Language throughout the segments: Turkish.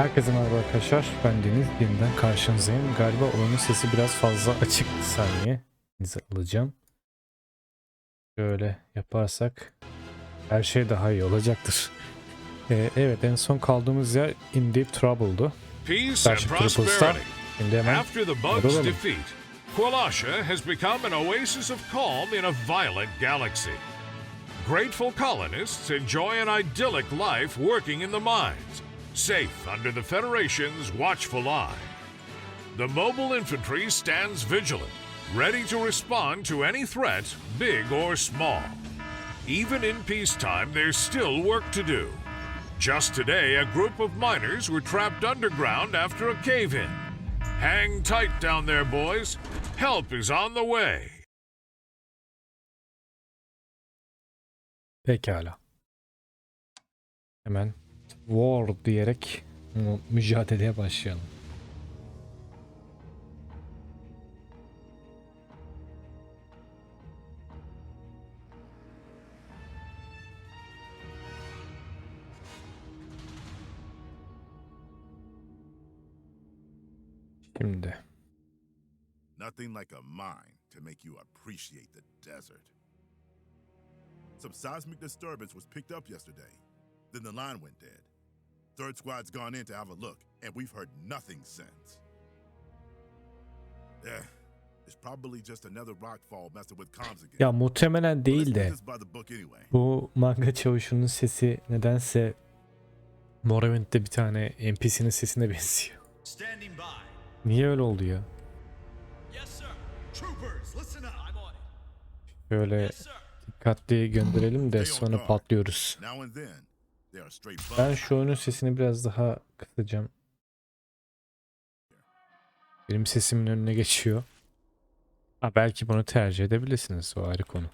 Herkese merhaba arkadaşlar. Ben Deniz. Yeniden karşınızdayım. Galiba oyunun sesi biraz fazla açık saniye. Size alacağım. Şöyle yaparsak her şey daha iyi olacaktır. Ee, evet en son kaldığımız yer In Deep Trouble'du. Starship prosperity. Şimdi hemen After the Hadi bug's oğlum. defeat, Qualasha has become an oasis of calm in a violent galaxy. Grateful colonists enjoy an idyllic life working in the mines, safe under the Federation's watchful eye. The mobile infantry stands vigilant, ready to respond to any threat, big or small. Even in peacetime, there's still work to do. Just today, a group of miners were trapped underground after a cave in. Hang tight down there, boys. Help is on the way. pekala. Hemen War diyerek mücadeleye başlayalım. Şimdi Nothing like a mine to make you appreciate the desert. Some seismic disturbance was picked up yesterday. Then the line went dead. Third squad's gone in to have a look, and we've heard nothing since. Eh, it's probably just another rockfall messing with comms again. ya muhtemelen değil de. Bu manga çavuşunun sesi nedense Morrowind'de bir tane NPC'nin sesine benziyor. Standing by. Niye öyle oldu ya? Yes, sir. Troopers, listen up. I'm on it. Şöyle Yes, sir. dikkatli gönderelim de sonra patlıyoruz. Ben şu oyunun sesini biraz daha kısacağım. Benim sesimin önüne geçiyor. Ha, belki bunu tercih edebilirsiniz. O ayrı konu.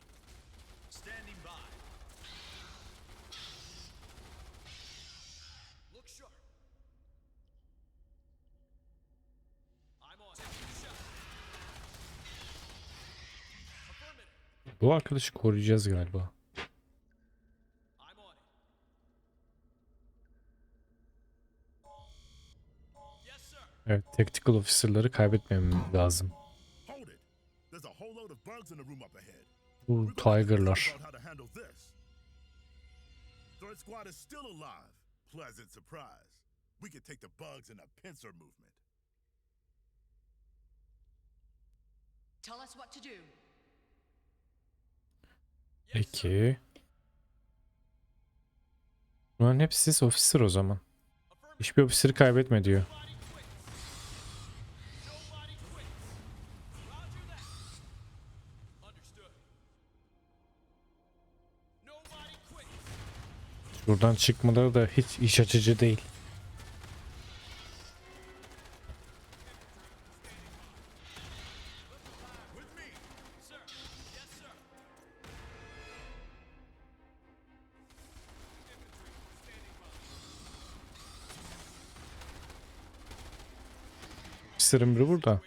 Bu arkadaşı koruyacağız galiba. Evet, tactical officer'ları kaybetmemem lazım. Bu Tiger'lar. Third squad is still alive. Pleasant surprise. We could take the bugs in a pincer movement. Tell us what to do. Peki. Bunların hepsi officer o zaman. Hiçbir officer'ı kaybetme diyor. Buradan çıkmaları da hiç iş açıcı değil. Biri burada.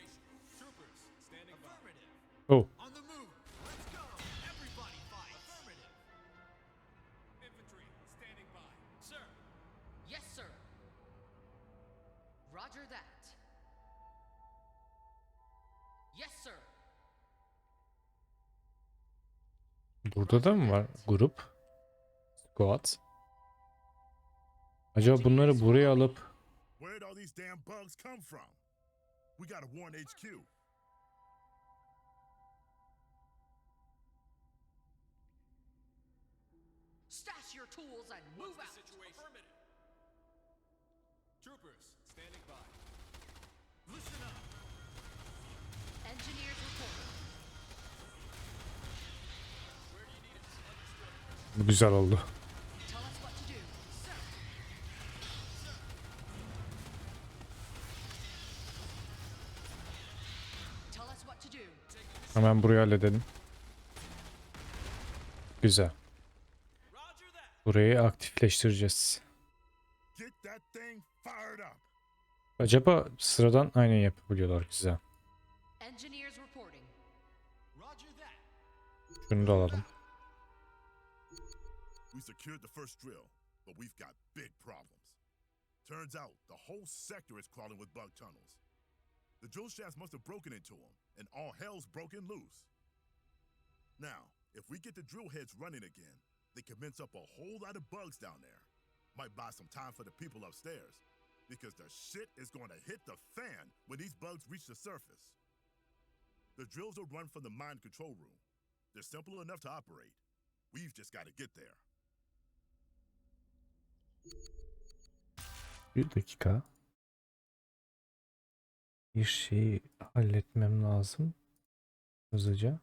Burada da mı var grup? Squad. Acaba bunları buraya alıp Where'd all these damn bugs come from? We gotta warn HQ. Stash your tools and move out. Bu güzel oldu. Hemen burayı halledelim. Güzel. Burayı aktifleştireceğiz. Acaba sıradan aynen yapabiliyorlar güzel. Şunu da alalım. We secured the first drill, but we've got big problems. Turns out the whole sector is crawling with bug tunnels. The drill shafts must have broken into them, and all hell's broken loose. Now, if we get the drill heads running again, they commence up a whole lot of bugs down there. Might buy some time for the people upstairs, because the shit is going to hit the fan when these bugs reach the surface. The drills will run from the mine control room. They're simple enough to operate. We've just got to get there. Bir dakika. Bir şeyi halletmem lazım. Hızlıca.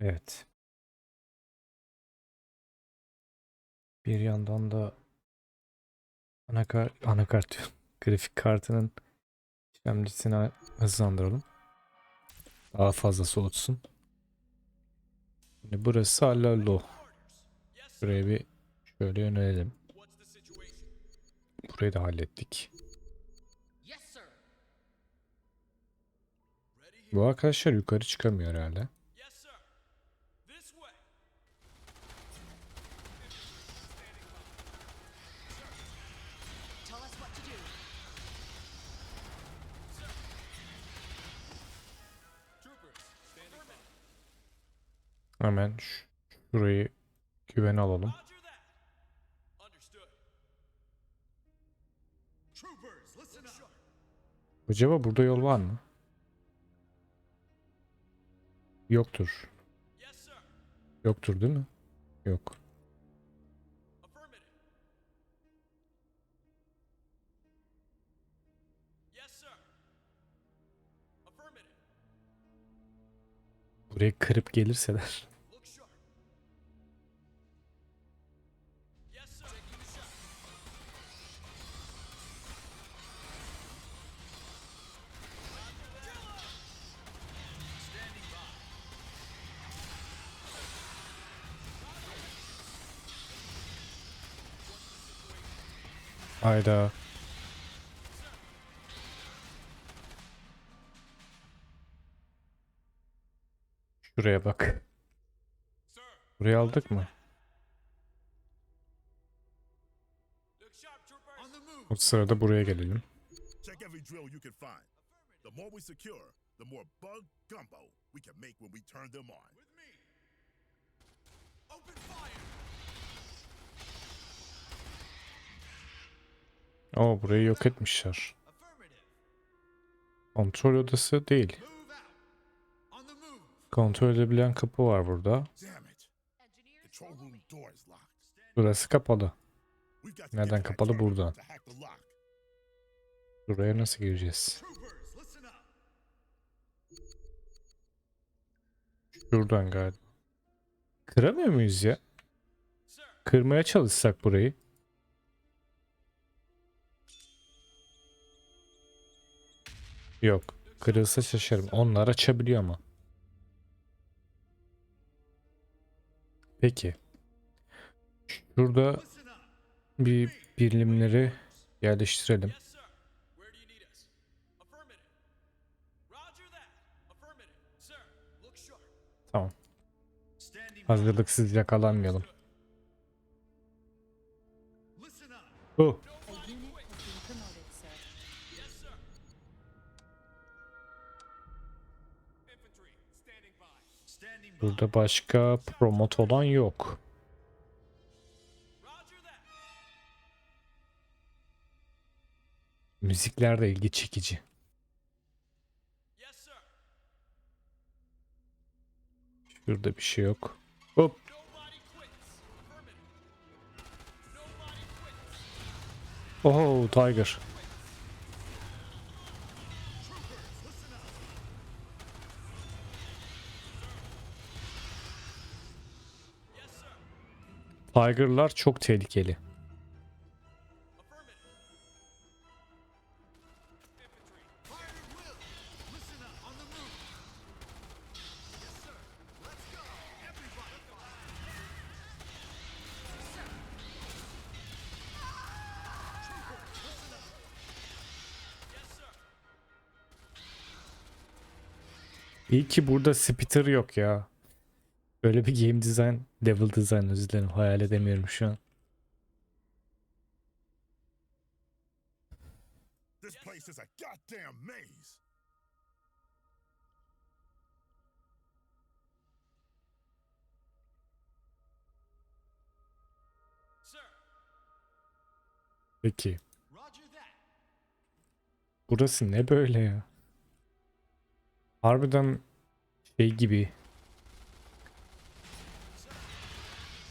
Evet. Bir yandan da anakart, anakart diyorum. Grafik kartının işlemcisini hızlandıralım. Daha fazla soğutsun. Şimdi burası halloldu. Buraya bir şöyle yönelelim. Burayı da hallettik. Bu arkadaşlar yukarı çıkamıyor herhalde. Şurayı güvene alalım. Acaba burada yol var mı? Yoktur. Yoktur değil mi? Yok. Burayı kırıp gelirseler. Hayda. Şuraya bak. Burayı aldık mı? O sırada buraya gelelim. Check every drill you can find. The more we secure, the more bug gumbo we can make when we turn them on. Oo burayı yok etmişler. Kontrol odası değil. Kontrol edebilen kapı var burada. Burası kapalı. Nereden kapalı? Buradan. Buraya nasıl gireceğiz? Şuradan galiba. Kıramıyor muyuz ya? Kırmaya çalışsak burayı. Yok. Kırılsa şaşarım. Onlar açabiliyor ama. Peki. Şurada bir birimleri yerleştirelim. Yes, sir. Where do you Burada başka promot olan yok. Müzikler de ilgi çekici. Şurada bir şey yok. Hop. Oho Tiger. Up. Yes, sir. İyi ki burada spitter yok ya. Böyle bir game design, level design özür dilerim hayal edemiyorum şu an. This place is a goddamn maze. Peki. Burası ne böyle ya? Harbiden şey gibi.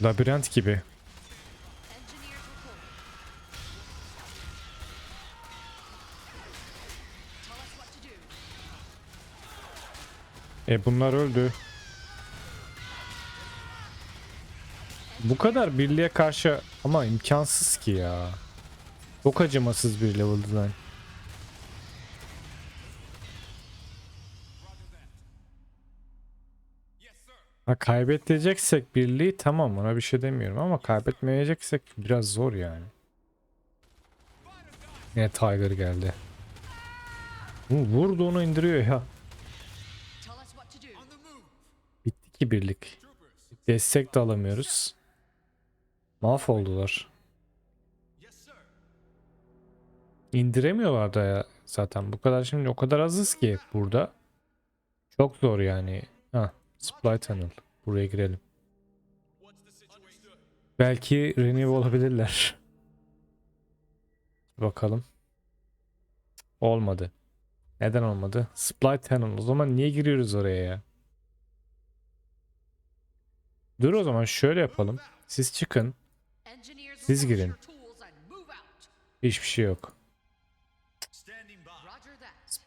Labirent gibi. E bunlar öldü. Bu kadar birliğe karşı ama imkansız ki ya. Çok acımasız bir level design. Ha kaybedeceksek birliği tamam ona bir şey demiyorum ama kaybetmeyeceksek biraz zor yani. Yine Tiger geldi. Vurdu onu indiriyor ya. Bitti ki birlik. Destek de alamıyoruz. Mahvoldular. İndiremiyorlar da ya zaten. Bu kadar şimdi o kadar azız ki burada. Çok zor yani. Supply tunnel. Buraya girelim. Belki renew olabilirler. Bakalım. Olmadı. Neden olmadı? Supply tunnel. O zaman niye giriyoruz oraya ya? Dur o zaman şöyle yapalım. Siz çıkın. Siz girin. Hiçbir şey yok.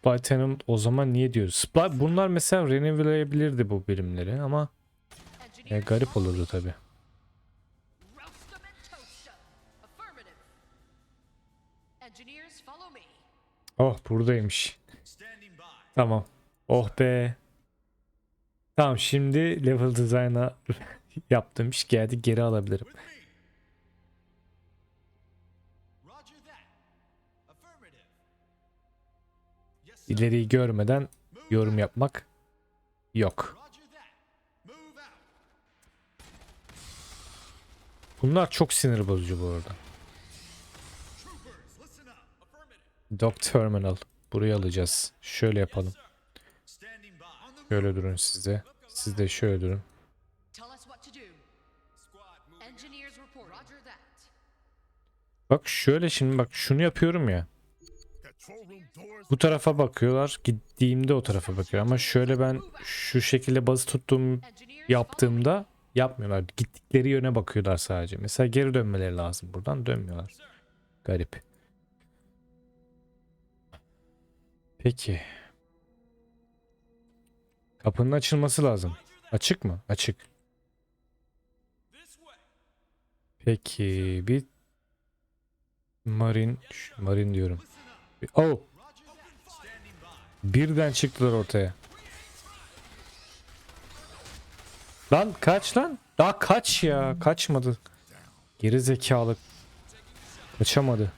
Supply Tenant o zaman niye diyoruz? Supply bunlar mesela renewlayabilirdi bu birimleri ama e, garip olurdu tabi. Oh buradaymış. Tamam. Oh be. Tamam şimdi level design'a yaptığım iş geldi geri alabilirim. İleriyi görmeden yorum yapmak yok. Bunlar çok sinir bozucu bu arada. Dock Terminal. Burayı alacağız. Şöyle yapalım. Şöyle durun siz de. Siz de şöyle durun. Bak şöyle şimdi bak şunu yapıyorum ya. Bu tarafa bakıyorlar. Gittiğimde o tarafa bakıyor. Ama şöyle ben şu şekilde bazı tuttuğum yaptığımda yapmıyorlar. Gittikleri yöne bakıyorlar sadece. Mesela geri dönmeleri lazım. Buradan dönmüyorlar. Garip. Peki. Kapının açılması lazım. Açık mı? Açık. Peki bir Marin, Marin diyorum. Oh, birden çıktılar ortaya. Lan kaç lan? Daha kaç ya? Kaçmadı. Geri zekalı. Kaçamadı.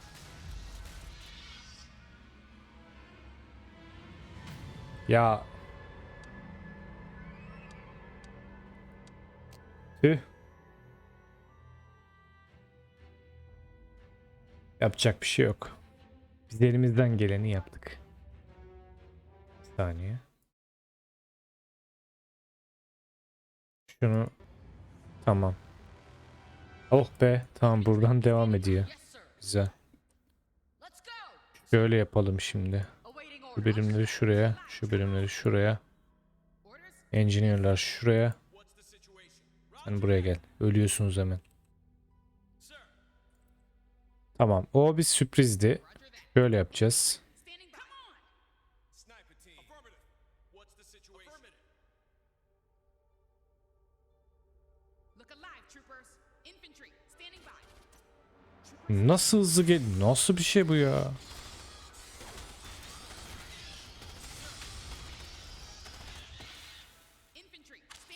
Ya. Tüh. Yapacak bir şey yok. Biz elimizden geleni yaptık. Bir saniye. Şunu tamam. Oh be tamam buradan devam ediyor. Güzel. Şöyle yapalım şimdi. Şu birimleri şuraya, şu birimleri şuraya. Engineer'lar şuraya. Sen buraya gel. Ölüyorsunuz hemen. Tamam. O bir sürprizdi. Şöyle yapacağız. Nasıl hızlı gel... Nasıl bir şey bu ya?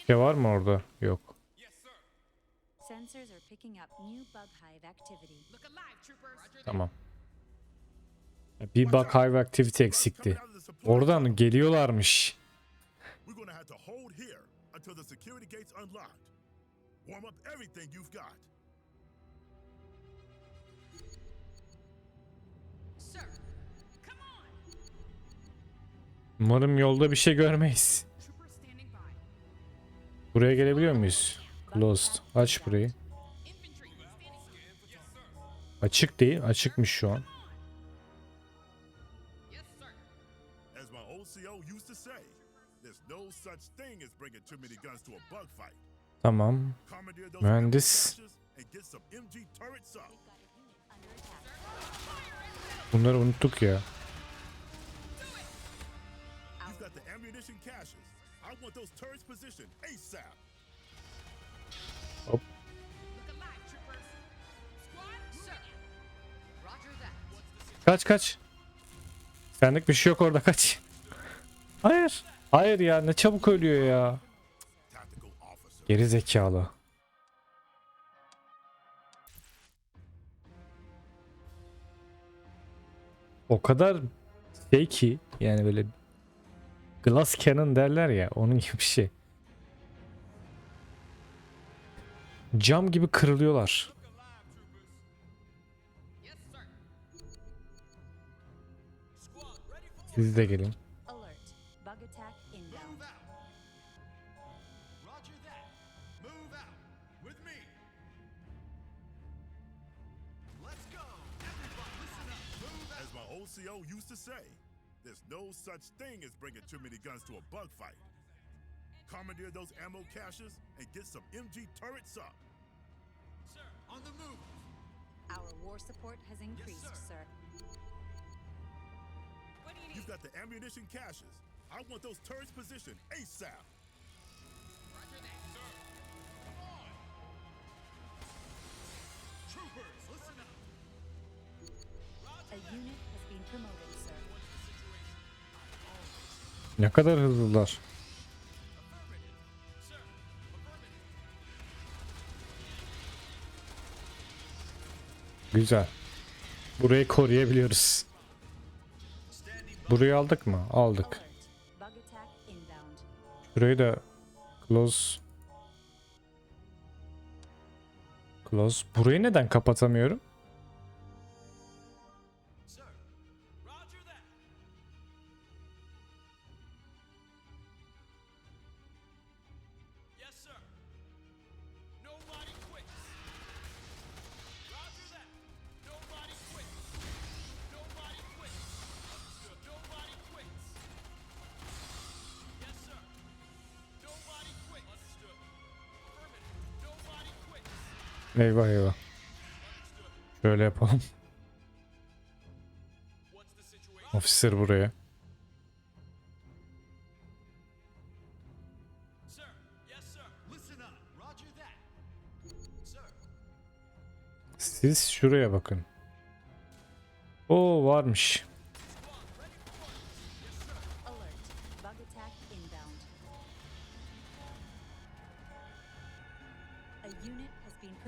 Şey var mı orada? Yok. Tamam. Bir bug hive activity eksikti. Oradan geliyorlarmış. Umarım yolda bir şey görmeyiz. Buraya gelebiliyor muyuz? Closed. Aç burayı. Açık değil. Açıkmış şu an. Want those turrets positioned ASAP. Hop. Kaç kaç. Senlik bir şey yok orada kaç. Hayır. Hayır ya ne çabuk ölüyor ya. Geri zekalı. O kadar şey ki yani böyle glass cannon derler ya onun gibi bir şey. Cam gibi kırılıyorlar. Siz de gelin. My old CO used to say, there's no such thing as bringing too many guns to a bug fight. Commandeer those ammo caches and get some MG turrets up. Sir, on the move. Our war support has increased, sir. sir. What do you need? You've got the ammunition caches. I want those turrets positioned ASAP. Roger that. Sir. Come on. Troopers, listen up. A unit Ne kadar hızlılar. Güzel. Burayı koruyabiliyoruz. Burayı aldık mı? Aldık. Şurayı da close. Close. Burayı neden kapatamıyorum? Eyvah eyvah. Şöyle yapalım. Officer buraya. Siz şuraya bakın. Oo varmış.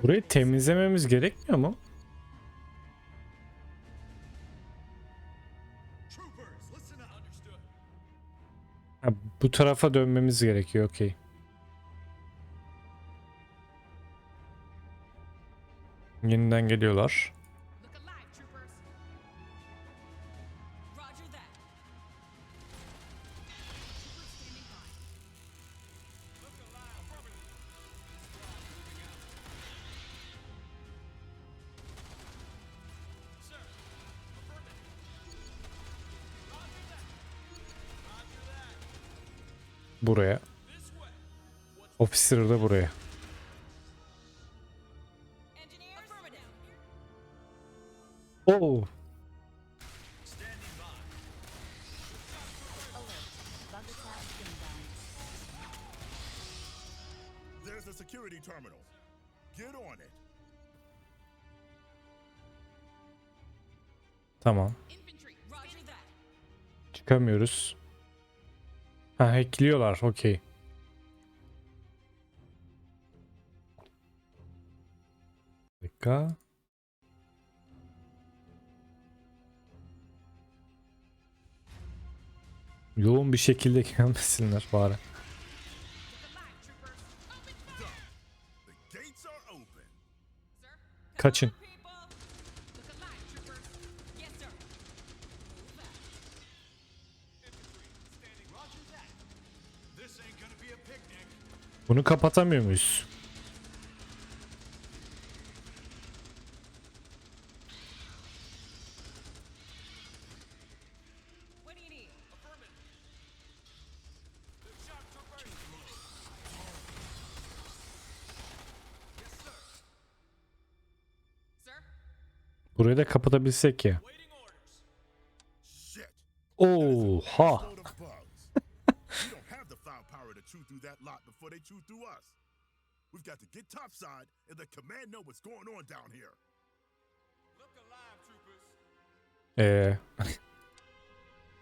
Burayı temizlememiz gerekmiyor mu? Ha, bu tarafa dönmemiz gerekiyor. Okey. Yeniden geliyorlar. Buraya. This way. Officer da buraya. hackliyorlar. Okey. dakika. Yoğun bir şekilde gelmesinler bari. Kaçın. Bunu kapatamıyor muyuz? Burayı da kapatabilsek ya. Oha. Load of bugs. we firepower to chew through that lot before they chew through us. We've got to get topside and let command know what's going on down here. Look alive, troopers. Ee,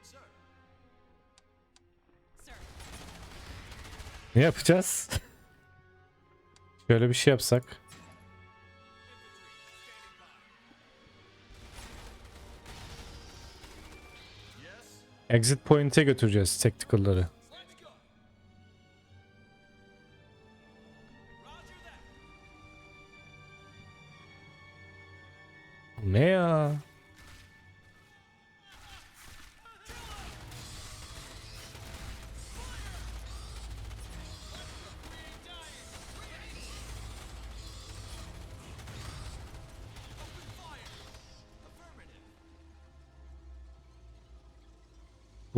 Sir, Sir? ne yapacağız? Şöyle bir şey yapsak. Exit point'e götüreceğiz tactical'ları.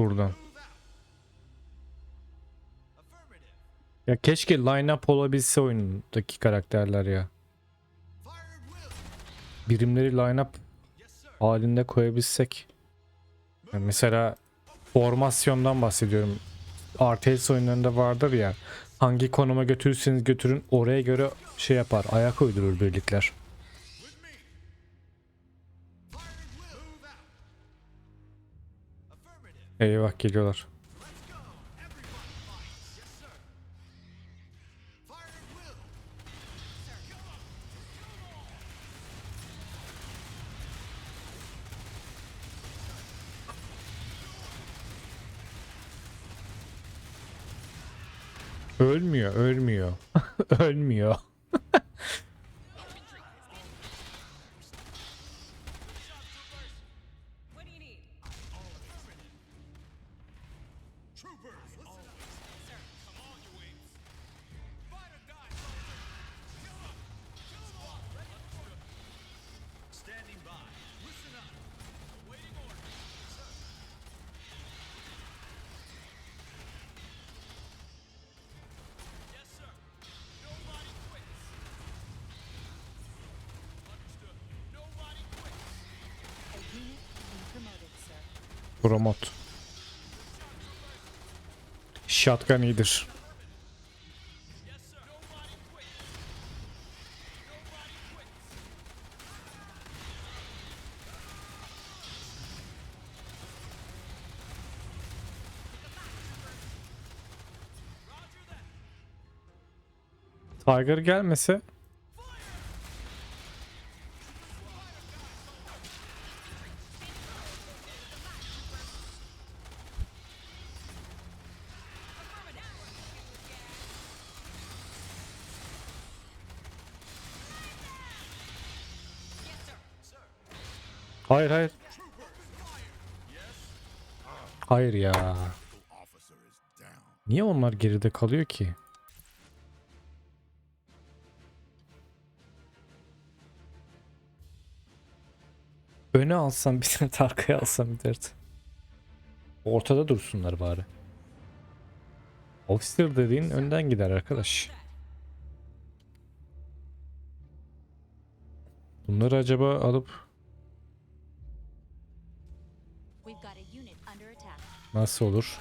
Buradan. Ya keşke line-up olabilse oyundaki karakterler ya. Birimleri line-up halinde koyabilsek. Yani mesela formasyondan bahsediyorum. RTS oyunlarında vardır ya. Hangi konuma götürürseniz götürün oraya göre şey yapar. Ayak uydurur birlikler. Come on. Ölmüyor, ölmüyor. ölmüyor. Promot. Shotgun iyidir. Yes, sir. Hayır hayır. Hayır ya. Niye onlar geride kalıyor ki? Öne alsam bir tane arkaya alsam bir dert. Ortada dursunlar bari. Officer dediğin önden gider arkadaş. Bunları acaba alıp nasıl olur?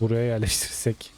Buraya yerleştirsek.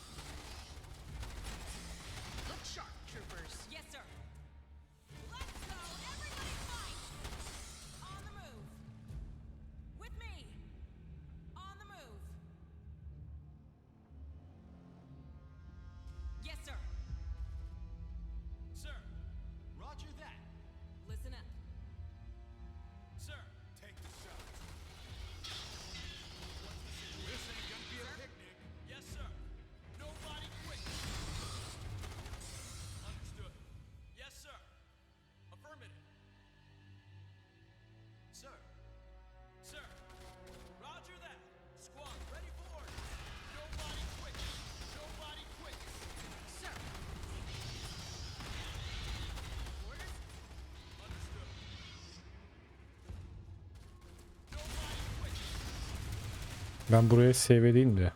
Ben buraya save edeyim de.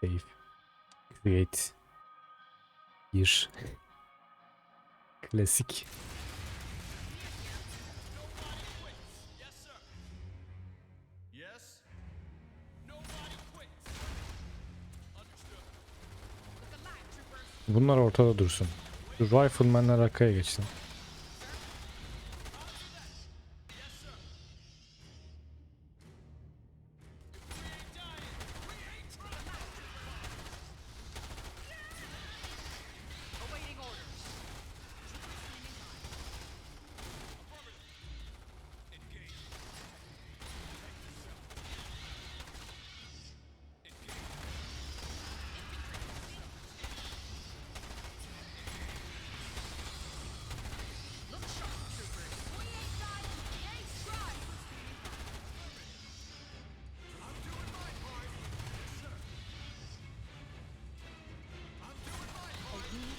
Save. Create. Bir. Klasik. Bunlar ortada dursun. Şu riflemanlar arkaya geçsin.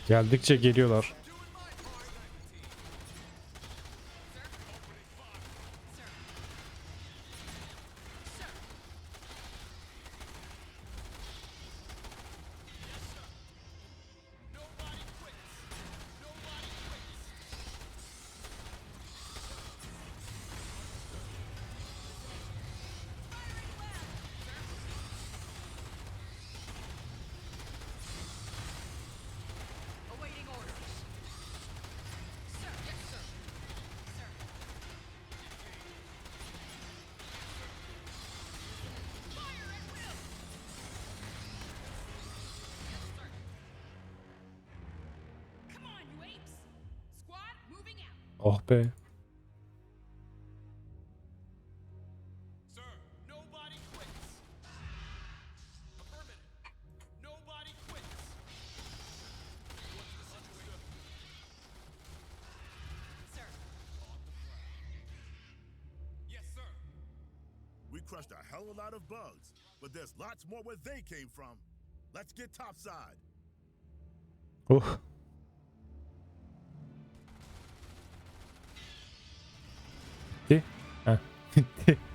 Geldikçe geliyorlar. Oh, sir. Nobody quits. A. Nobody quits. Sir, off the flag. Yes, sir. We crushed a hell of a lot of bugs, but there's lots more where they came from. Let's get topside. Oh.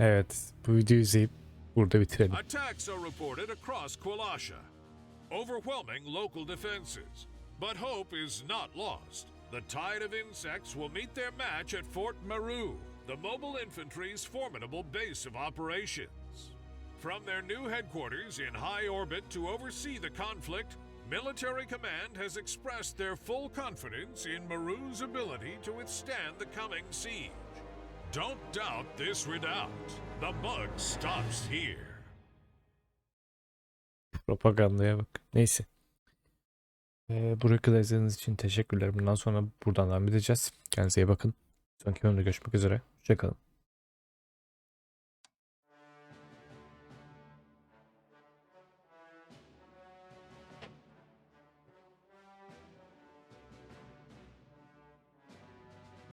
Evet, bu videoyu burada bitirelim. Attacks are reported across Qualasha, overwhelming local defenses. But hope is not lost. The tide of insects will meet their match at Fort Maru, the mobile infantry's formidable base of operations. From their new headquarters in high orbit to oversee the conflict, Military Command has expressed their full confidence in Meru's ability to withstand the coming siege. Don't doubt this redoubt. The bug stops here. Propagandaya bak. Neyse. Ee, buraya kadar izlediğiniz için teşekkürler. Bundan sonra buradan devam edeceğiz. Kendinize iyi bakın. Sonraki bölümde görüşmek üzere. Hoşçakalın.